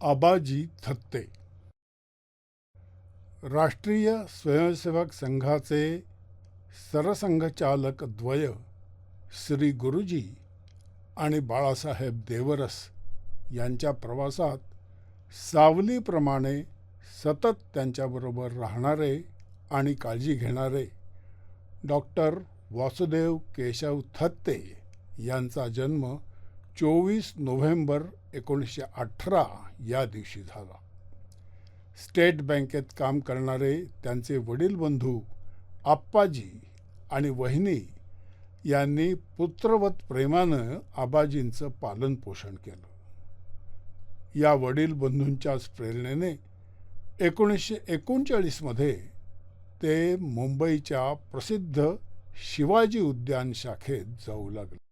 आबाजी थत्ते. राष्ट्रीय स्वयंसेवक संघाचे सरसंघचालक द्वय श्री गुरुजी आणि बाळासाहेब देवरस यांच्या प्रवासात सावलीप्रमाणे सतत त्यांच्याबरोबर राहणारे आणि काळजी घेणारे डॉक्टर वासुदेव केशव थत्ते यांचा जन्म चोवीस नोव्हेंबर एकोणीसशे अठरा या दिवशी झाला. स्टेट बँकेत काम करणारे त्यांचे वडील बंधू आप्पाजी आणि वहिनी यांनी पुत्रवत प्रेमानं आबाजींचं पालनपोषण केलं. या वडील बंधूंच्याच प्रेरणेने एकोणीसशे एकोणचाळीसमध्ये ते मुंबईच्या प्रसिद्ध शिवाजी उद्यान शाखेत जाऊ लागले.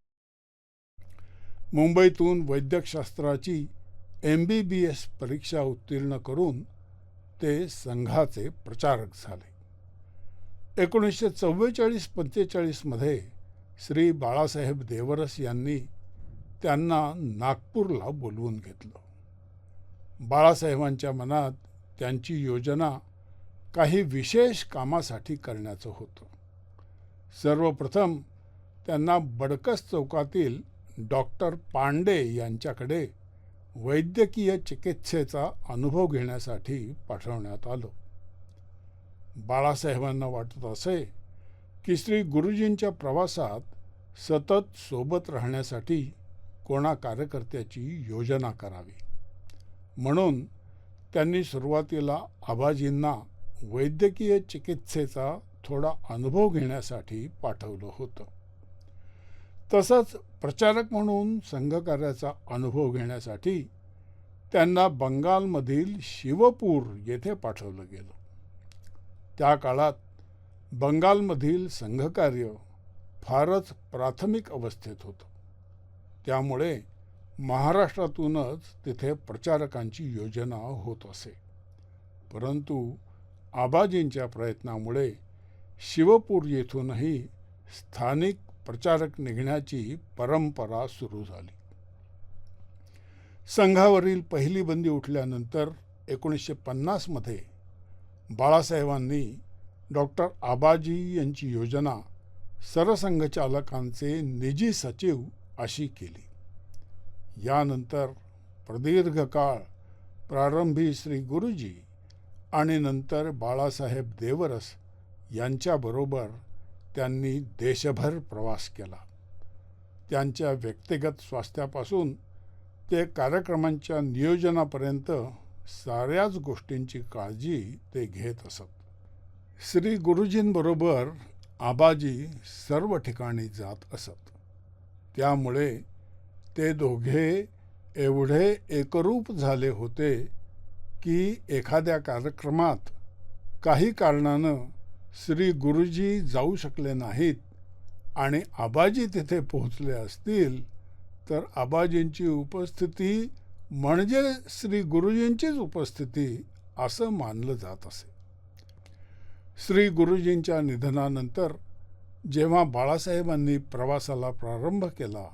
मुंबईतून वैद्यकशास्त्राची एम बी बी एस परीक्षा उत्तीर्ण करून ते संघाचे प्रचारक झाले. एकोणीसशे चव्वेचाळीस पंचेचाळीसमध्ये श्री बाळासाहेब देवरस यांनी त्यांना नागपूरला बोलवून घेतलं. बाळासाहेबांच्या मनात त्यांची योजना काही विशेष कामासाठी करण्याचं होतं. सर्वप्रथम त्यांना बडकस चौकातील डॉक्टर पांडे यांच्याकडे वैद्यकीय चिकित्सेचा अनुभव घेण्यासाठी पाठवण्यात आलं. बाळासाहेबांना वाटत असे की श्री गुरुजींच्या प्रवासात सतत सोबत राहण्यासाठी कोणा कार्यकर्त्याची योजना करावी. म्हणून त्यांनी सुरुवातीला आबाजींना वैद्यकीय चिकित्सेचा थोडा अनुभव घेण्यासाठी पाठवलं होतं. तसंच प्रचारक म्हणून संघकार्याचा अनुभव घेण्यासाठी त्यांना बंगालमधील शिवपूर येथे पाठवलं गेलं. त्या काळात बंगालमधील संघकार्य फारच प्राथमिक अवस्थेत होतं. त्यामुळे महाराष्ट्रातूनच तिथे प्रचारकांची योजना होत असे. परंतु आबाजींच्या प्रयत्नामुळे शिवपूर येथूनही स्थानिक प्रचारक निघण्याची परंपरा सुरू झाली. संघावरील पहिली बंदी उठल्यानंतर एकोणीसशे पन्नासमध्ये बाळासाहेबांनी डॉक्टर आबाजी यांची योजना सरसंघचालकांचे निजी सचिव अशी केली. यानंतर प्रदीर्घ काळ प्रारंभी श्री गुरुजी आणि नंतर बाळासाहेब देवरस यांच्याबरोबर त्यांनी देशभर प्रवास केला. त्यांच्या व्यक्तिगत स्वास्थ्यापासून ते कार्यक्रमांच्या नियोजनापर्यंत साऱ्याच गोष्टींची काळजी ते घेत असत. श्री गुरुजींबरोबर आबाजी सर्व ठिकाणी जात असत. त्यामुळे ते दोघे एवढे एकरूप झाले होते की एखाद्या कार्यक्रमात काही कारणानं श्री गुरुजी जाऊ शकले नाहीत आणि आबाजी तिथे पोहोचले असतील तर आबाजींची उपस्थिती म्हणजे श्री गुरुजींचीच उपस्थिती असं मानलं जात असे. श्री गुरुजींच्या निधनानंतर जेव्हा बाळासाहेबांनी प्रवासाला प्रारंभ केला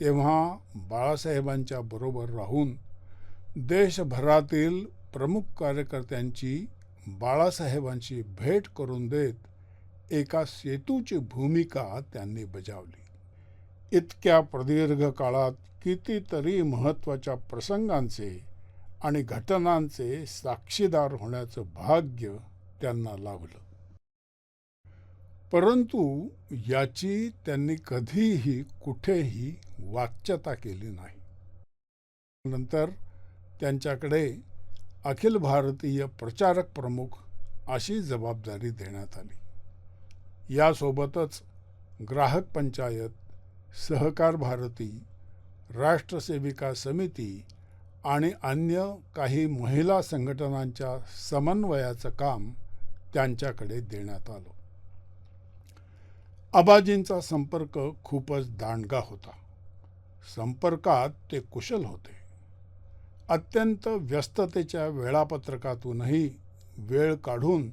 तेव्हा बाळासाहेबांच्या बरोबर राहून देशभरातील प्रमुख कार्यकर्त्यांची बाळासाहेबांची भेट करून देत एका सेतूची भूमिका त्यांनी बजावली. इतक्या प्रदीर्घ काळात कितीतरी महत्त्वाच्या प्रसंगांचे आणि घटनांचे साक्षीदार होण्याचं भाग्य त्यांना लाभलं. परंतु याची त्यांनी कधीही कुठेही वाच्यता केली नाही. नंतर त्यांच्याकडे अखिल भारतीय प्रचारक प्रमुख अशी जबाबदारी देण्यात आली. यासोबतच ग्राहक पंचायत सहकार भारती राष्ट्रसेविका समिती आणि अन्य काही महिला संघटनांच्या समन्वयाचं काम त्यांच्याकडे देण्यात आलं. आबाजींचा संपर्क खूपच दांडगा होता. संपर्कात ते कुशल होते. अत्यंत व्यस्ततेच्या वेळापत्रकातूनही वेळ काढून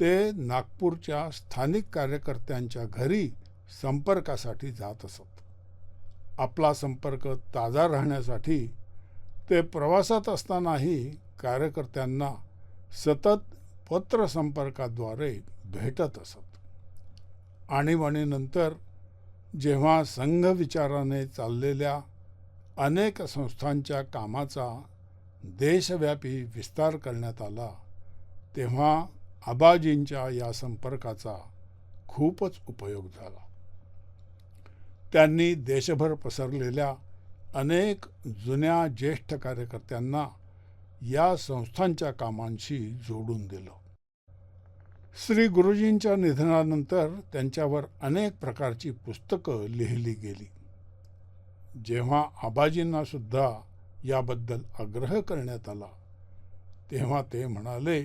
ते नागपूरच्या स्थानिक कार्यकर्त्यांच्या घरी संपर्कासाठी जात असत. आपला संपर्क ताजा राहण्यासाठी ते प्रवासात असतानाही कार्यकर्त्यांना सतत पत्रसंपर्काद्वारे भेटत असत. आणीबाणीनंतर जेव्हा संघ विचाराने चाललेल्या अनेक संस्थांच्या कामाचा देशव्यापी विस्तार करण्यात आला तेव्हा आबाजींच्या या संपर्काचा खूपच उपयोग झाला. त्यांनी देशभर पसरलेल्या अनेक जुन्या ज्येष्ठ कार्यकर्त्यांना या संस्थांच्या कामांशी जोडून दिलं. श्री गुरुजींच्या निधनानंतर त्यांच्यावर अनेक प्रकारची पुस्तकं लिहिली गेली. जेव्हा आबाजींना सुद्धा याबद्दल आग्रह करण्यात आला तेव्हा ते म्हणाले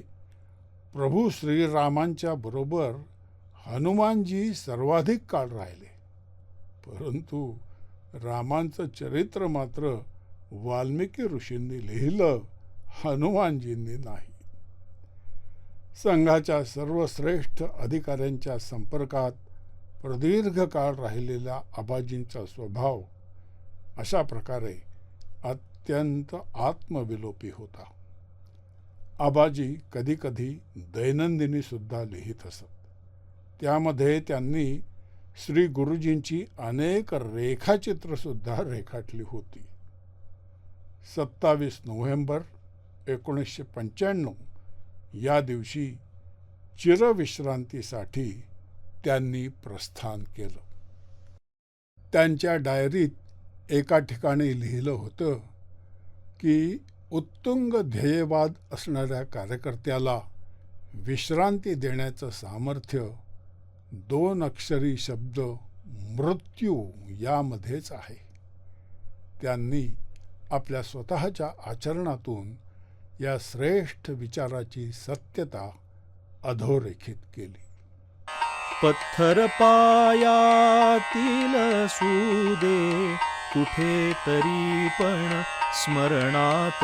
प्रभू श्रीरामांच्या बरोबर हनुमानजी सर्वाधिक काळ राहिले. परंतु रामांचं चरित्र मात्र वाल्मिकी ऋषींनी लिहिलं हनुमानजींनी नाही. संघाच्या सर्वश्रेष्ठ अधिकाऱ्यांच्या संपर्कात प्रदीर्घ काळ राहिलेला आबाजींचा स्वभाव अशा प्रकारे अत्यंत आत्मविलोपी होता. आबाजी कधीकधी दैनंदिनी सुद्धा लिहित असत. त्यामध्ये त्यांनी श्री गुरुजींची अनेक रेखाचित्रसुद्धा रेखाटली होती. सत्तावीस नोव्हेंबर एकोणीसशे पंच्याण्णव या दिवशी चिरविश्रांतीसाठी त्यांनी प्रस्थान केलं. त्यांच्या डायरीत एका ठिकाणी लिहिलं होतं की उत्तुंग ध्येयवाद असणाऱ्या कार्यकर्त्याला विश्रांती देण्याचं सामर्थ्य दोन अक्षरी शब्द मृत्यू यामध्येच आहे. त्यांनी आपल्या स्वतःच्या आचरणातून या श्रेष्ठ विचाराची सत्यता अधोरेखित केली. पत्थर पायातील सुदे कुठे तरी पण स्मरणात.